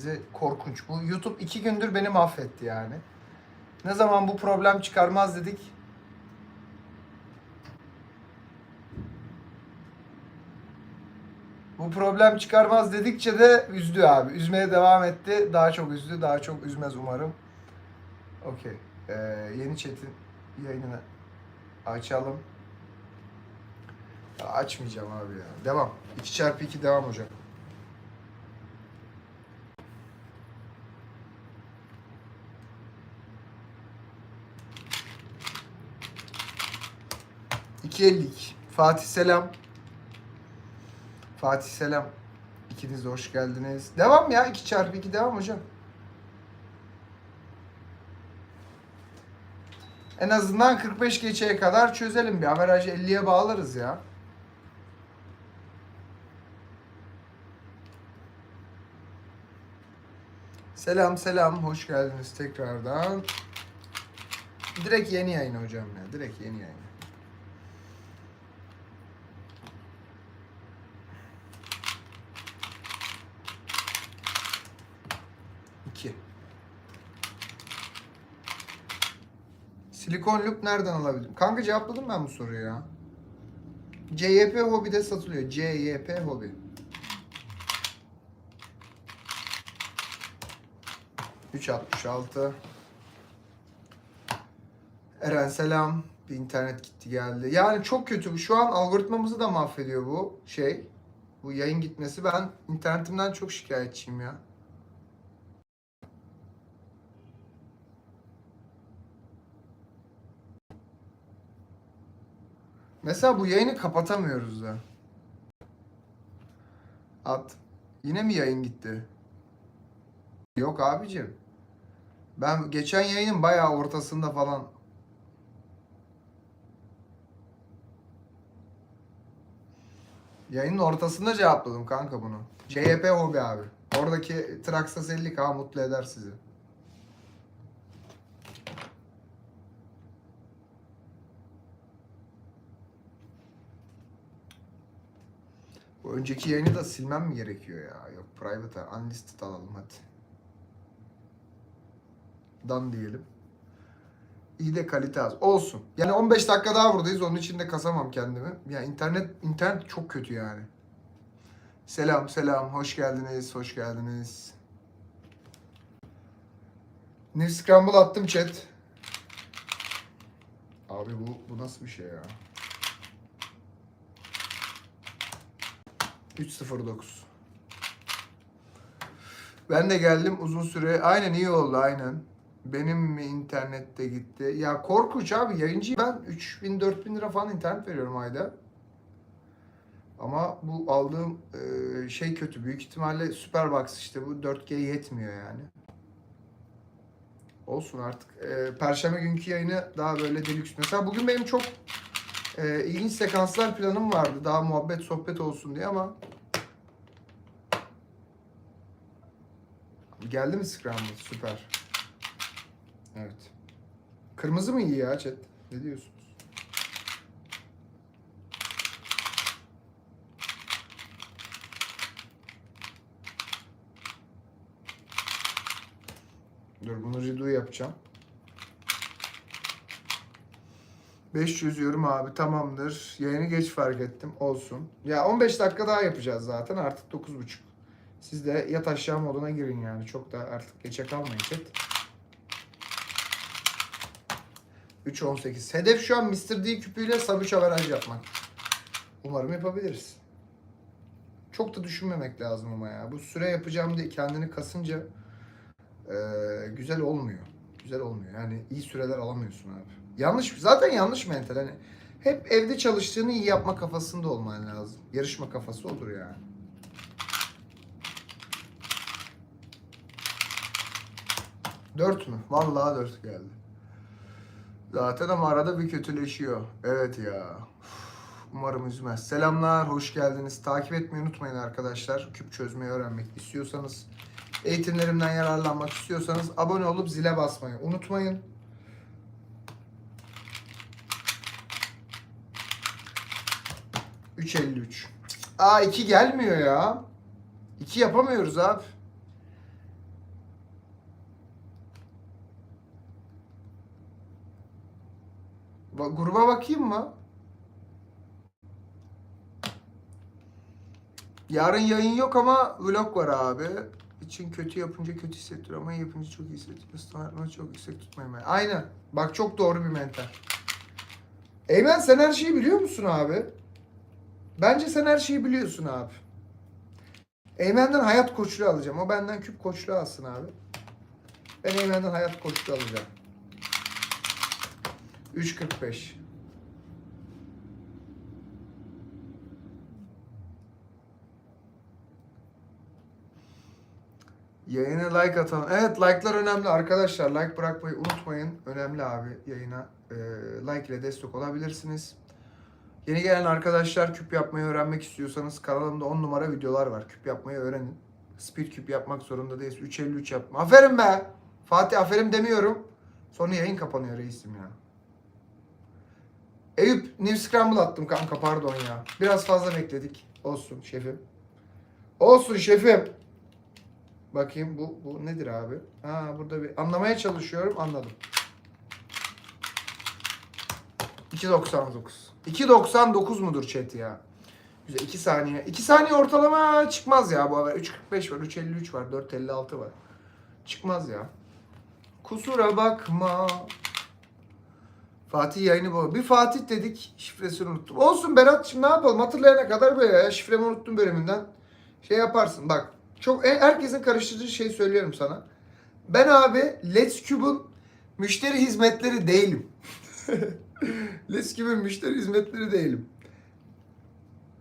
Bizi korkunç. Bu YouTube iki gündür beni mahvetti yani. Ne zaman bu problem çıkarmaz dedik. Bu problem çıkarmaz dedikçe de üzdü abi. Üzmeye devam etti. Daha çok üzdü. Daha çok üzmez umarım. Okey. Ee, yeni chat'in yayınını açalım. Ya açmayacağım abi ya. Devam. 2 çarpı 2 devam hocam. İki ellik. Fatih selam. Fatih selam. İkiniz de hoş geldiniz. Devam ya. 2 çarpı 2 devam hocam. En azından 45 geçeye kadar çözelim bir. Averajı 50'ye bağlarız ya. Selam selam. Hoş geldiniz tekrardan. Direkt yeni yayın hocam ya. Direkt yeni yayın. İki. Silikon loop nereden alabilirim? Kanka cevapladım ben bu soruyu ya. CYP Hobby'de satılıyor. CYP Hobby. Üç altmış altı. Eren selam. Bir internet gitti geldi. Yani çok kötü. Şu an algoritmamızı da mahvediyor bu şey. Bu yayın gitmesi. Ben internetimden çok şikayetçiyim ya. Mesela bu yayını kapatamıyoruz da. At. Yine mi yayın gitti? Yok abicim. Ben geçen yayının bayağı ortasında falan. Yayının ortasında cevapladım kanka bunu. CHP hobi abi. Oradaki Traxxas 50K mutlu eder sizi. Önceki yayını da silmem mi gerekiyor ya? Yok private unlisted alalım hadi. Dan diyelim. İyi de kalite az. Olsun. Yani 15 dakika daha buradayız. Onun için de kasamam kendimi. Ya internet internet çok kötü yani. Selam selam. Hoş geldiniz. Hoş geldiniz. New Scramble attım chat. Abi bu, bu nasıl bir şey ya? 309. Ben de geldim uzun süre. Aynen iyi oldu aynen. Benim mi internette gitti? Ya korkunç abi yayıncı ben 3000 4000 lira falan internet veriyorum ayda. Ama bu aldığım e, şey kötü. Büyük ihtimalle Superbox işte bu 4G yetmiyor yani. Olsun artık. E, Perşembe günkü yayını daha böyle deluxe. Mesela bugün benim çok e, ilginç sekanslar planım vardı. Daha muhabbet sohbet olsun diye ama Geldi mi Scramble? Süper. Evet. Kırmızı mı iyi ya chat? Ne diyorsunuz? Dur bunu redo yapacağım. 500 yorum abi tamamdır. Yayını geç fark ettim. Olsun. Ya 15 dakika daha yapacağız zaten. Artık 9.30. Siz de yat aşağı moduna girin yani. Çok da artık geçe kalmayın chat. 3.18. Hedef şu an Mr. D küpüyle 3 averaj yapmak. Umarım yapabiliriz. Çok da düşünmemek lazım ama ya. Bu süre yapacağım diye kendini kasınca eee, güzel olmuyor. Güzel olmuyor. Yani iyi süreler alamıyorsun abi. Yanlış. Zaten yanlış mental. Hani hep evde çalıştığını iyi yapma kafasında olman lazım. Yarışma kafası olur yani. Dört mü? Vallahi dört geldi. Zaten ama arada bir kötüleşiyor. Evet ya. Umarım üzmez. Selamlar, hoş geldiniz. Takip etmeyi unutmayın arkadaşlar. Küp çözmeyi öğrenmek istiyorsanız, eğitimlerimden yararlanmak istiyorsanız abone olup zile basmayı unutmayın. 3.53. Aa 2 gelmiyor ya. 2 yapamıyoruz abi. Bak, gruba bakayım mı? Yarın yayın yok ama vlog var abi. İçin kötü yapınca kötü hissettir ama yapınca çok iyi hissettir. Standartını çok yüksek tutmayın. Aynen. Bak çok doğru bir mental. Eymen sen her şeyi biliyor musun abi? Bence sen her şeyi biliyorsun abi. Eymen'den hayat koçluğu alacağım. O benden küp koçluğu alsın abi. Ben Eymen'den hayat koçluğu alacağım. 3.45. Yayına like atalım. Evet like'lar önemli arkadaşlar. Like bırakmayı unutmayın. Önemli abi yayına. Like ile destek olabilirsiniz. Yeni gelen arkadaşlar küp yapmayı öğrenmek istiyorsanız kanalımda 10 numara videolar var. Küp yapmayı öğrenin. Speed küp yapmak zorunda değiliz. 353 yapma. Aferin be. Fatih aferin demiyorum. Sonra yayın kapanıyor reisim ya. Eyüp New Scramble attım kanka pardon ya. Biraz fazla bekledik. Olsun şefim. Olsun şefim. Bakayım bu bu nedir abi? Ha burada bir anlamaya çalışıyorum anladım. 2.99. 2.99 mudur chat ya? Güzel 2 saniye. 2 saniye ortalama çıkmaz ya bu haber. 3.45 var, 3.53 var, 4.56 var. Çıkmaz ya. Kusura bakma. Fatih yayını bu. Bir Fatih dedik. Şifresini unuttum. Olsun Berat şimdi ne yapalım? Hatırlayana kadar böyle ya. Şifremi unuttum bölümünden. Şey yaparsın bak. Çok e, herkesin karıştırdığı şey söylüyorum sana. Ben abi Let's Cube'un müşteri hizmetleri değilim. Let's Cube'un müşteri hizmetleri değilim.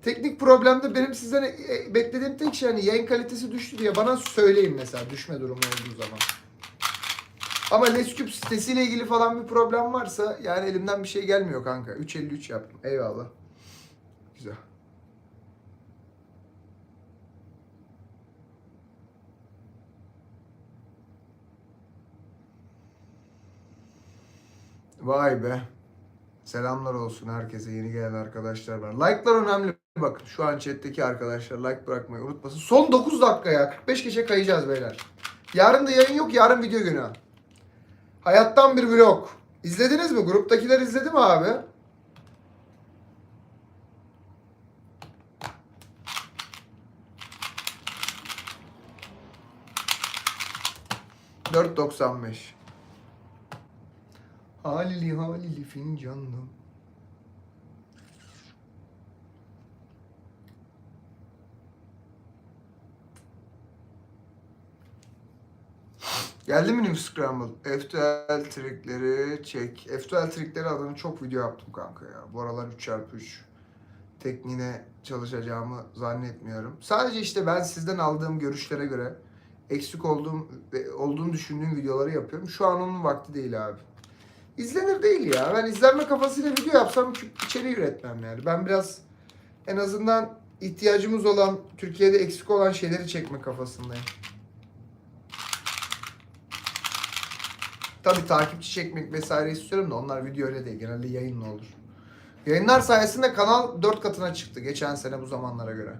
Teknik problemde benim sizden e, beklediğim tek şey hani yayın kalitesi düştü diye bana söyleyin mesela düşme durumu olduğu zaman. Ama Lesküp sitesiyle ilgili falan bir problem varsa yani elimden bir şey gelmiyor kanka. 3.53 yaptım. Eyvallah. Güzel. Vay be. Selamlar olsun herkese yeni gelen arkadaşlar var. Like'lar önemli. Bakın şu an chat'teki arkadaşlar like bırakmayı unutmasın. Son 9 dakika ya. 45 geçe kayacağız beyler. Yarın da yayın yok. Yarın video günü. Hayattan bir vlog. İzlediniz mi? Gruptakiler izledi mi abi? Dört doksan beş. Halili halili fincanım. Geldi mi New Scramble? F2L trikleri çek. F2L trikleri adına çok video yaptım kanka ya. Bu aralar 3x3 tekniğine çalışacağımı zannetmiyorum. Sadece işte ben sizden aldığım görüşlere göre eksik olduğum olduğunu düşündüğüm videoları yapıyorum. Şu an onun vakti değil abi. İzlenir değil ya. Ben izlenme kafasıyla video yapsam içeriği üretmem yani. Ben biraz en azından ihtiyacımız olan, Türkiye'de eksik olan şeyleri çekme kafasındayım. Tabii takipçi çekmek vesaire istiyorum da onlar video öyle değil. Genelde yayınla olur. Yayınlar sayesinde kanal 4 katına çıktı geçen sene bu zamanlara göre.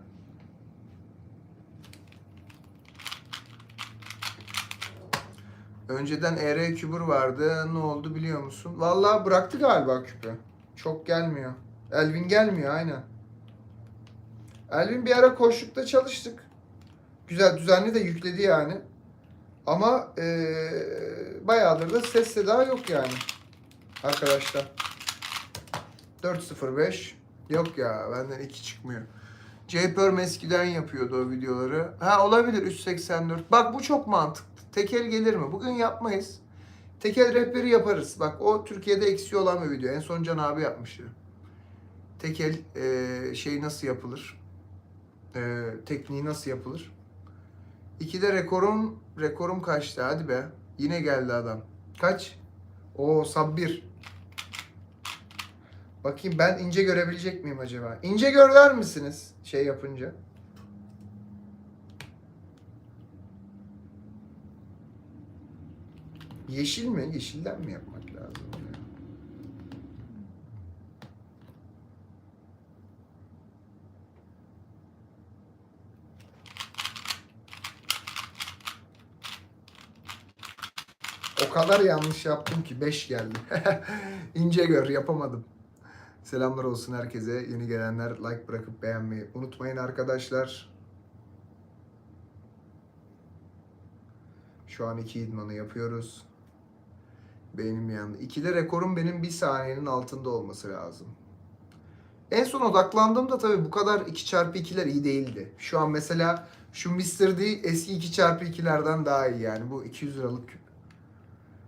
Önceden ER kübür vardı. Ne oldu biliyor musun? Vallahi bıraktı galiba küpü. Çok gelmiyor. Elvin gelmiyor aynen. Elvin bir ara koşlukta çalıştık. Güzel düzenli de yükledi yani. Ama eee bayağıdır da ses seda yok yani. Arkadaşlar. 405 Yok ya benden 2 çıkmıyor. JPerm eskiden yapıyordu o videoları. Ha olabilir 384. Bak bu çok mantıklı. Tekel gelir mi? Bugün yapmayız. Tekel rehberi yaparız. Bak o Türkiye'de eksiği olan bir video. En son Can abi yapmıştı. Tekel eee, şey nasıl yapılır? Eee, tekniği nasıl yapılır? İkide rekorum rekorum kaçtı hadi be. Yine geldi adam. Kaç? O sabbir. Bakayım ben ince görebilecek miyim acaba? İnce görler misiniz şey yapınca? Yeşil mi? Yeşilden mi yapmak lazım? ya? O kadar yanlış yaptım ki 5 geldi. İnce gör yapamadım. Selamlar olsun herkese. Yeni gelenler like bırakıp beğenmeyi unutmayın arkadaşlar. Şu an iki idmanı yapıyoruz. Beynim yandı. İkide rekorum benim bir saniyenin altında olması lazım. En son odaklandığımda tabii bu kadar 2x2'ler iyi değildi. Şu an mesela şu Mr. D eski 2x2'lerden daha iyi yani. Bu 200 liralık küp.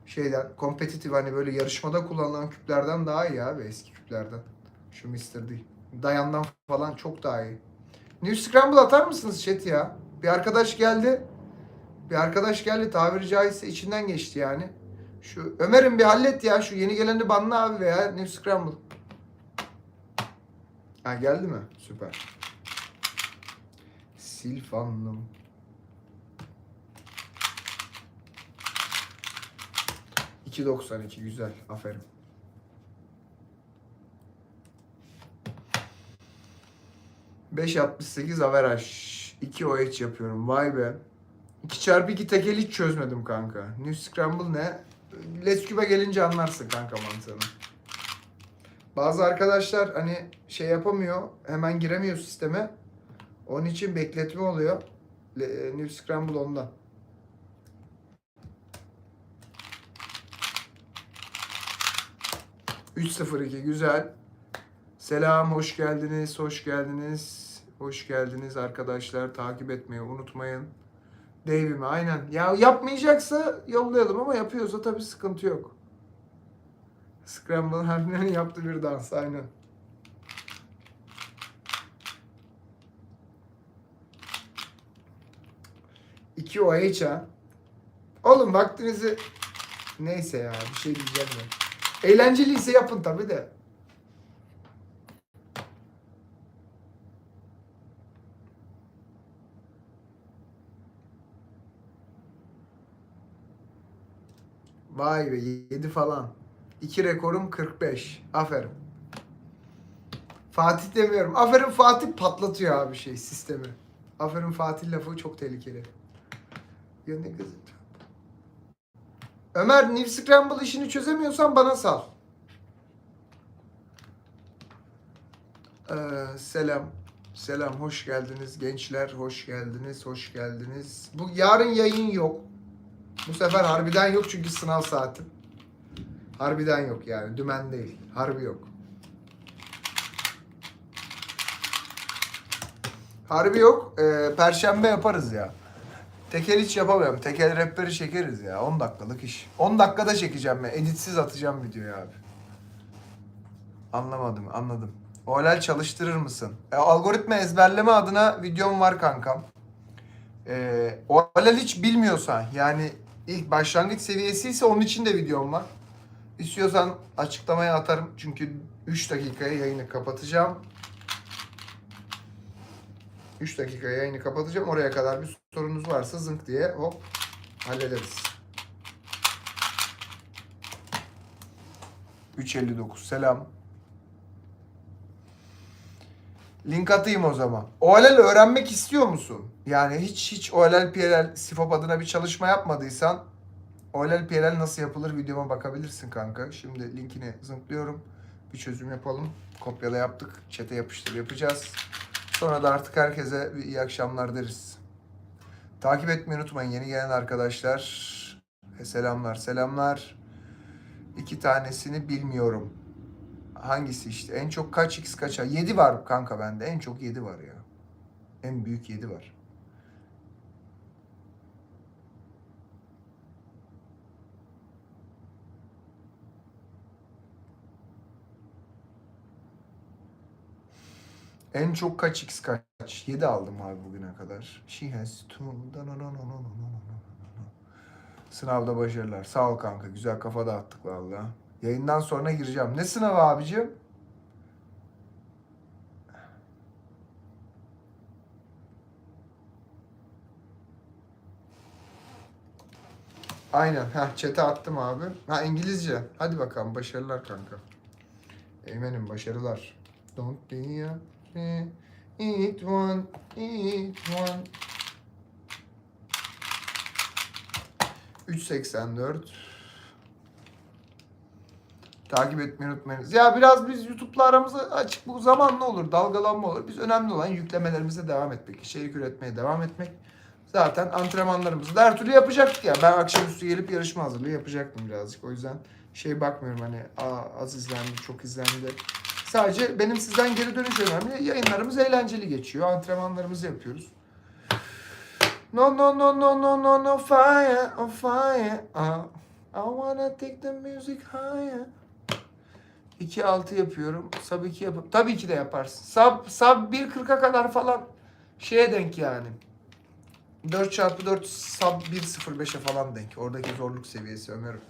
Şeyden kompetitif hani böyle yarışmada kullanılan küplerden daha iyi abi eski küplerden. Şu Mr. D. Dayandan falan çok daha iyi. New Scramble atar mısınız chat ya? Bir arkadaş geldi. Bir arkadaş geldi tabiri caizse içinden geçti yani. Şu Ömer'im bir hallet ya şu yeni geleni banla abi veya New Scramble. Ha geldi mi? Süper. Silfanlım. $2.92 güzel. Aferin. ...5.68 averaj. 2 OH yapıyorum. Vay be. 2 çarpı 2 tekel hiç çözmedim kanka. New Scramble ne? Let's Cube'a gelince anlarsın kanka mantığını. Bazı arkadaşlar hani şey yapamıyor, hemen giremiyor sisteme. Onun için bekletme oluyor. Le- New Scramble ondan. ...3-0-2 güzel. Selam, hoş geldiniz, hoş geldiniz. Hoş geldiniz arkadaşlar. Takip etmeyi unutmayın. Dave'imi aynen. Ya yapmayacaksa yollayalım ama yapıyorsa tabii sıkıntı yok. Scramble harflerini yaptı bir dans aynen. İki OH ha. Oğlum vaktinizi neyse ya bir şey diyeceğim ben. Eğlenceliyse yapın tabii de. Vay be 7 falan. 2 rekorum 45. Aferin. Fatih demiyorum. Aferin Fatih patlatıyor abi şey sistemi. Aferin Fatih lafı çok tehlikeli. Ya ne? Ömer New Scramble işini çözemiyorsan bana sal. Ee, selam. Selam, hoş geldiniz gençler, hoş geldiniz, hoş geldiniz. Bu yarın yayın yok. Bu sefer harbiden yok çünkü sınav saati. Harbiden yok yani. Dümen değil. Harbi yok. Harbi yok. Ee, Perşembe yaparız ya. Tekel hiç yapamıyorum. Tekel rapleri çekeriz ya. 10 dakikalık iş. 10 dakikada çekeceğim ben. Editsiz atacağım videoyu abi. Anlamadım. Anladım. OLL çalıştırır mısın? E, algoritma ezberleme adına videom var kankam. E, OLL hiç bilmiyorsan yani ilk başlangıç seviyesi ise onun için de videom var. İstiyorsan açıklamaya atarım. Çünkü 3 dakikaya yayını kapatacağım. 3 dakikaya yayını kapatacağım. Oraya kadar bir sorunuz varsa zınk diye hop hallederiz. 3.59 selam. Link atayım o zaman. OLL öğrenmek istiyor musun? Yani hiç hiç OLL PLL Sifop adına bir çalışma yapmadıysan OLL PLL nasıl yapılır videoma bakabilirsin kanka. Şimdi linkini zımplıyorum. Bir çözüm yapalım. Kopyala yaptık. Çete yapıştır yapacağız. Sonra da artık herkese iyi akşamlar deriz. Takip etmeyi unutmayın yeni gelen arkadaşlar. Selamlar selamlar. İki tanesini bilmiyorum. Hangisi işte? En çok kaç x kaça? 7 var kanka bende. En çok 7 var ya. En büyük 7 var. En çok kaç x kaç? 7 aldım abi bugüne kadar. She has two. Sınavda başarılar. Sağ ol kanka. Güzel kafa dağıttık valla. Yayından sonra gireceğim. Ne sınavı abicim? Aynen. Ha çete attım abi. Ha İngilizce. Hadi bakalım. Başarılar kanka. Eymenim başarılar. Don't be a Eat one, eat one. 3.84 Takip etmeyi unutmayınız. Ya biraz biz YouTube'la aramızda açık bu zamanla olur, dalgalanma olur. Biz önemli olan yüklemelerimize devam etmek, içerik üretmeye devam etmek. Zaten antrenmanlarımızı da her türlü yapacaktık ya. Ben akşamüstü gelip yarışma hazırlığı yapacaktım birazcık. O yüzden şey bakmıyorum hani Aa, az izlendi, çok izlendi. Sadece benim sizden geri dönüş önemli. Yayınlarımız eğlenceli geçiyor. Antrenmanlarımızı yapıyoruz. No no no no no no no fire on fire. Uh, I wanna take the music higher. 2 6 yapıyorum. Sub 2 yap. Tabii ki de yaparsın. Sub sub 1.40'a kadar falan şeye denk yani. 4 çarpı 4 sub 1.05'e falan denk. Oradaki zorluk seviyesi Ömer'im.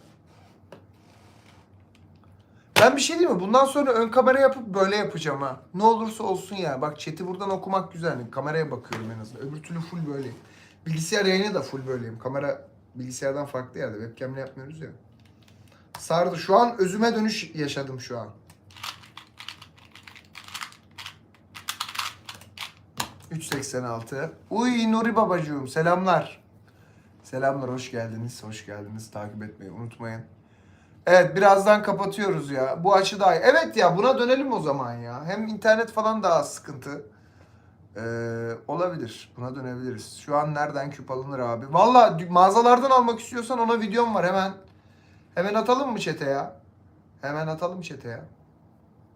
Ben bir şey diyeyim mi? Bundan sonra ön kamera yapıp böyle yapacağım ha. Ne olursa olsun ya. Bak chat'i buradan okumak güzel. Kameraya bakıyorum en azından. Öbür türlü full böyleyim. Bilgisayar yayını da full böyleyim. Kamera bilgisayardan farklı yerde. Webcam'le yapmıyoruz ya. Sardı. Şu an özüme dönüş yaşadım şu an. 3.86. Uy Nuri babacığım selamlar. Selamlar hoş geldiniz. Hoş geldiniz. Takip etmeyi unutmayın. Evet birazdan kapatıyoruz ya. Bu açı daha iyi. Evet ya buna dönelim o zaman ya. Hem internet falan daha sıkıntı. Ee, olabilir. Buna dönebiliriz. Şu an nereden küp alınır abi? Valla mağazalardan almak istiyorsan ona videom var. Hemen hemen atalım mı çete ya? Hemen atalım çete ya.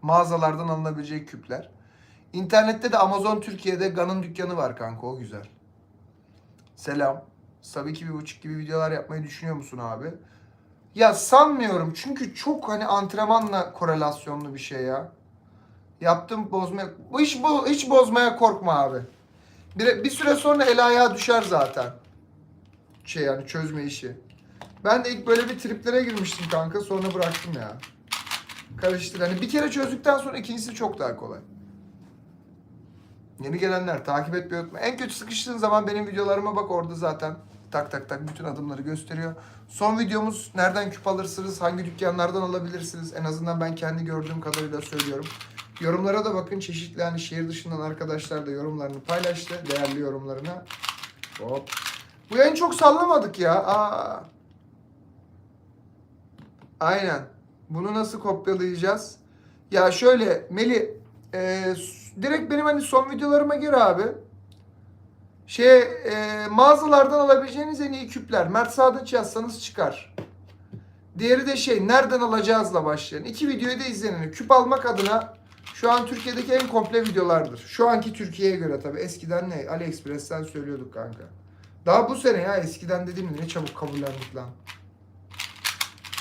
Mağazalardan alınabilecek küpler. İnternette de Amazon Türkiye'de Gan'ın dükkanı var kanka o güzel. Selam. Tabii ki bir buçuk gibi videolar yapmayı düşünüyor musun abi? Ya sanmıyorum çünkü çok hani antrenmanla korelasyonlu bir şey ya. Yaptım bozmaya... Hiç, bu, hiç bozmaya korkma abi. Bir, bir süre sonra el ayağa düşer zaten. Şey yani çözme işi. Ben de ilk böyle bir triplere girmiştim kanka sonra bıraktım ya. Karıştır. Hani bir kere çözdükten sonra ikincisi çok daha kolay. Yeni gelenler takip etmeyi unutma. En kötü sıkıştığın zaman benim videolarıma bak orada zaten tak tak tak bütün adımları gösteriyor. Son videomuz nereden küp alırsınız, hangi dükkanlardan alabilirsiniz en azından ben kendi gördüğüm kadarıyla söylüyorum. Yorumlara da bakın çeşitli hani şehir dışından arkadaşlar da yorumlarını paylaştı. Değerli yorumlarını. Hop. Bu yayın çok sallamadık ya. Aa. Aynen. Bunu nasıl kopyalayacağız? Ya şöyle Meli e, direkt benim hani son videolarıma gir abi. Şey e, mağazalardan alabileceğiniz en iyi küpler. Mert Sadıç yazsanız çıkar. Diğeri de şey nereden alacağızla başlayan. İki videoyu da izlenin. Küp almak adına şu an Türkiye'deki en komple videolardır. Şu anki Türkiye'ye göre tabii. Eskiden ne? AliExpress'ten söylüyorduk kanka. Daha bu sene ya eskiden dediğim ne çabuk kabullendik lan.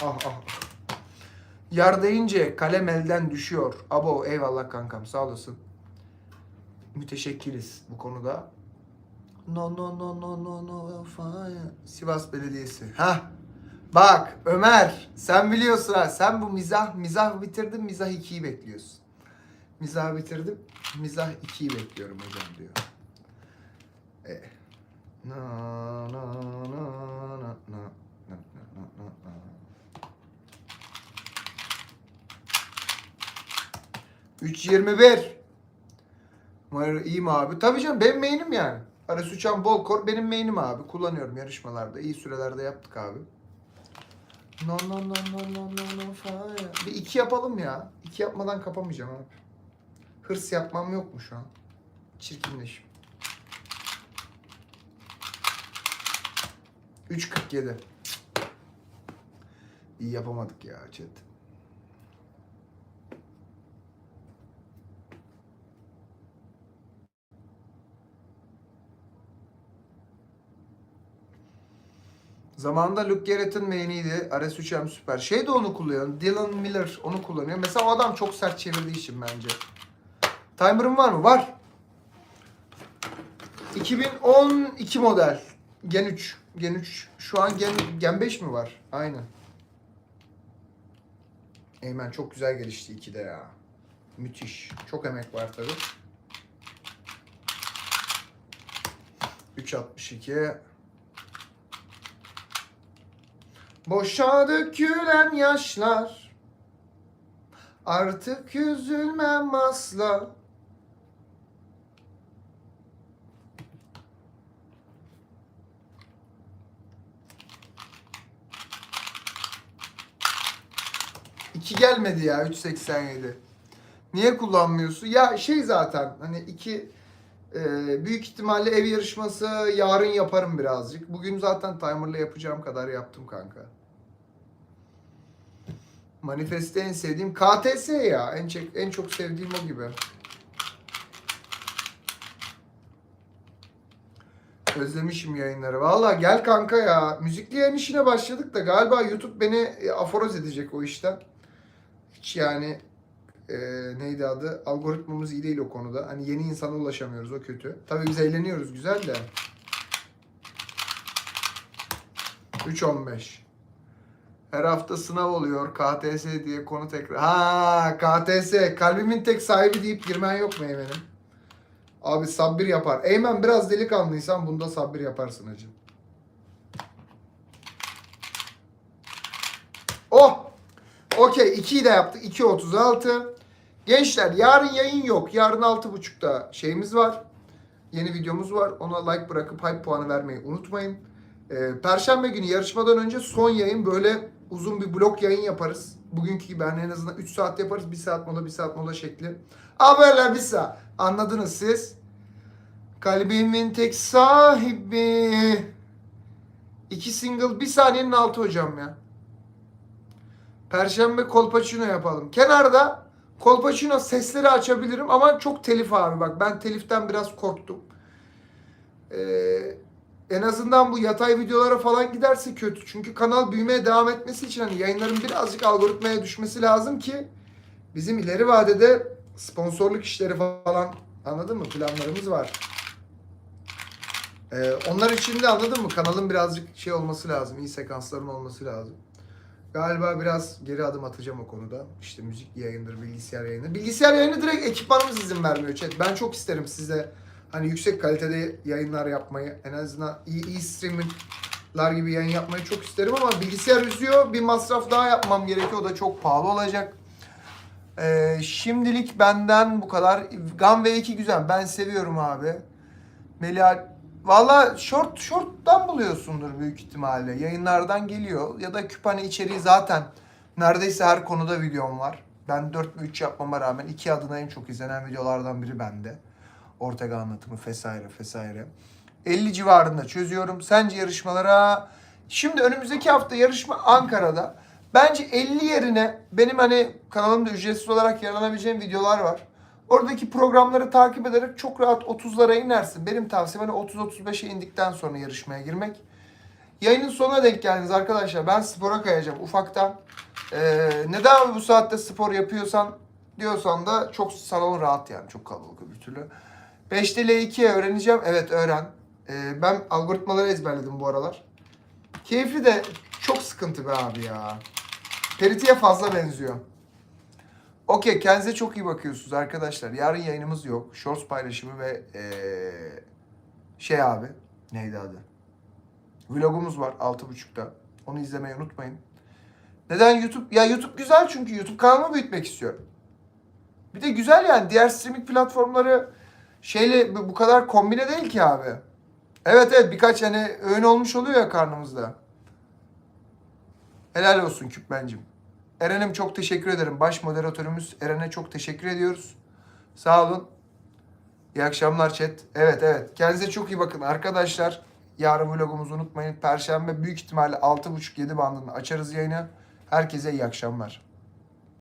Ah ah. Yar deyince kalem elden düşüyor. Abo eyvallah kankam sağ olasın. Müteşekkiriz bu konuda. No no no no no no fire. Sivas Belediyesi. Ha. Bak Ömer sen biliyorsun ha. Sen bu mizah mizah bitirdin mizah 2'yi bekliyorsun. Mizah bitirdim. Mizah 2'yi bekliyorum hocam diyor. E. Na na na na na na. 3.21. Umarım iyi mi abi? Tabii canım benim main'im yani. Aras Uçan Bolkor benim main'im abi. Kullanıyorum yarışmalarda. İyi sürelerde yaptık abi. No no no no no no no fire. Bir iki yapalım ya. İki yapmadan kapamayacağım abi. Hırs yapmam yok mu şu an? Çirkinleşim. 3.47. İyi yapamadık ya chat. Zamanında Luke Garrett'ın main'iydi. RS3M süper. Şey de onu kullanıyor. Dylan Miller onu kullanıyor. Mesela o adam çok sert çevirdiği için bence. Timer'ın var mı? Var. 2012 model. Gen 3. Gen 3. Şu an Gen, Gen 5 mi var? Aynen. Eymen çok güzel gelişti 2'de ya. Müthiş. Çok emek var tabii. 3.62 Boşa dökülen yaşlar Artık üzülmem asla 2 gelmedi ya 3.87. Niye kullanmıyorsun? Ya şey zaten hani 2 büyük ihtimalle ev yarışması yarın yaparım birazcık. Bugün zaten timerla yapacağım kadar yaptım kanka. Manifeste en sevdiğim KTS ya. En çok, en çok sevdiğim o gibi. Özlemişim yayınları. Valla gel kanka ya. Müzikli yayın işine başladık da galiba YouTube beni e, aforoz edecek o işten. Hiç yani e, neydi adı? Algoritmamız iyi değil o konuda. Hani yeni insana ulaşamıyoruz o kötü. Tabii biz eğleniyoruz güzel de. 3.15 Her hafta sınav oluyor KTS diye konu tekrar. Ha KTS kalbimin tek sahibi deyip girmen yok mu Eymen'im? Abi sabir yapar. Eymen biraz delikanlıysan bunda sabir yaparsın hacı. Oh! Okey 2'yi de yaptık. 2.36. Gençler yarın yayın yok. Yarın 6.30'da şeyimiz var. Yeni videomuz var. Ona like bırakıp hype puanı vermeyi unutmayın. Ee, Perşembe günü yarışmadan önce son yayın böyle uzun bir blok yayın yaparız. Bugünkü gibi hani en azından 3 saat yaparız. 1 saat mola 1 saat mola şekli. Haberler bir saat. Anladınız siz. Kalbimin tek sahibi. İki single bir saniyenin altı hocam ya. Perşembe kolpaçino yapalım. Kenarda kolpaçino sesleri açabilirim ama çok telif abi bak ben teliften biraz korktum. Ee, en azından bu yatay videolara falan giderse kötü. Çünkü kanal büyümeye devam etmesi için hani yayınların birazcık algoritmaya düşmesi lazım ki bizim ileri vadede sponsorluk işleri falan anladın mı? Planlarımız var. Ee, onlar için de anladın mı? Kanalın birazcık şey olması lazım. iyi sekansların olması lazım. Galiba biraz geri adım atacağım o konuda. İşte müzik yayındır, bilgisayar yayını. Bilgisayar yayını direkt ekipmanımız izin vermiyor chat. Ben çok isterim size hani yüksek kalitede yayınlar yapmayı. En azından iyi, iyi streamingler gibi yayın yapmayı çok isterim ama bilgisayar üzüyor. Bir masraf daha yapmam gerekiyor. O da çok pahalı olacak. Ee, şimdilik benden bu kadar. Gun V2 güzel. Ben seviyorum abi. Melih Valla short short'tan buluyorsundur büyük ihtimalle. Yayınlardan geliyor. Ya da küphane içeriği zaten neredeyse her konuda videom var. Ben 4 ve 3 yapmama rağmen iki adına en çok izlenen videolardan biri bende. Ortega anlatımı vesaire vesaire. 50 civarında çözüyorum. Sence yarışmalara... Şimdi önümüzdeki hafta yarışma Ankara'da. Bence 50 yerine benim hani kanalımda ücretsiz olarak yararlanabileceğim videolar var. Oradaki programları takip ederek çok rahat 30'lara inersin. Benim tavsiyem hani 30-35'e indikten sonra yarışmaya girmek. Yayının sonuna denk geldiniz arkadaşlar. Ben spora kayacağım ufaktan. Ee, neden bu saatte spor yapıyorsan diyorsan da çok salon rahat yani. Çok kalabalık öbür türlü. 5'te L2'ye öğreneceğim. Evet öğren. Ee, ben algoritmaları ezberledim bu aralar. Keyifli de çok sıkıntı be abi ya. Peritiye fazla benziyor. Okey kendinize çok iyi bakıyorsunuz arkadaşlar. Yarın yayınımız yok. Shorts paylaşımı ve ee, şey abi neydi adı? Vlogumuz var 6.30'da. Onu izlemeyi unutmayın. Neden YouTube? Ya YouTube güzel çünkü YouTube kanalımı büyütmek istiyorum. Bir de güzel yani diğer streaming platformları şeyle bu kadar kombine değil ki abi. Evet evet birkaç hani öğün olmuş oluyor ya karnımızda. Helal olsun Küpbencim. Eren'im çok teşekkür ederim. Baş moderatörümüz Eren'e çok teşekkür ediyoruz. Sağ olun. İyi akşamlar chat. Evet evet. Kendinize çok iyi bakın arkadaşlar. Yarın vlogumuzu unutmayın. Perşembe büyük ihtimalle 6.30-7 bandında açarız yayını. Herkese iyi akşamlar.